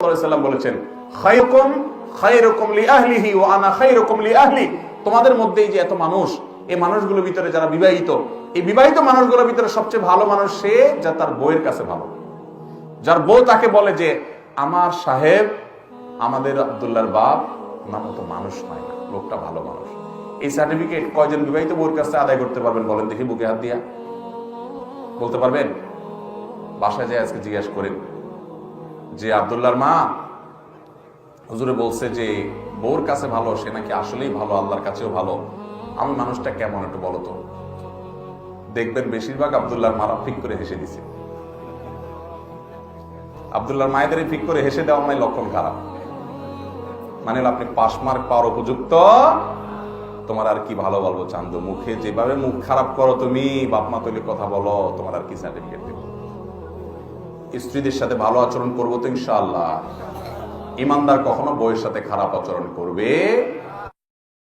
সাল্লাম বলেছেন, খায়রুকুম খায়রুকুম লিআহলিহি ওয়া আনা খায়রুকুম লিআহলি তোমাদের মধ্যে এই যে এত মানুষ, এই মানুষগুলোর ভিতরে যারা বিবাহিত, এই বিবাহিত মানুষগুলোর ভিতরে সবচেয়ে ভালো মানুষ সে যা তার বউয়ের কাছে ভালো। যার বউ তাকে বলে যে, আমার সাহেব, আমাদের আব্দুল্লাহর বাপ নাম মতো মানুষ নয় না, লোকটা ভালো মানুষ। এই সার্টিফিকেট কয়জন বিবাহিত বউর কাছে আদায় করতে পারবেন বলেন দেখি বুকে হাত দিয়া। বলতে পারবেন? বাসায় যায় আজকে জিজ্ঞেস করেন। যে আব্দুল্লাহর মা হুজুরে বলছে যে, বউর কাছে ভালো, সে নাকি আসলেই ভালো, আল্লাহর কাছেও ভালো। আমি মানুষটা কেমন একটু বলো তো? দেখবেন বেশিরভাগ আব্দুল্লাহর মারা ফিক করে হেসে দিছে। আব্দুল্লাহর মায়েদের ফিক করে হেসে দেওয়া মানে লক্ষণ খারাপ। মানে আপনি পাশ মার্ক পাওয়ার উপযুক্ত, তোমার আর কি ভালো বলব চান্দু? মুখে যেভাবে মুখ খারাপ করো তুমি, বাপ মা তুলে কথা বলো, তোমার আর কি সার্টিফিকেট দেবো? স্ত্রীদের সাথে ভালো আচরণ করব তো ইনশাল্লাহ ইমানদার কখনো বইয়ের সাথে খারাপ আচরণ করবে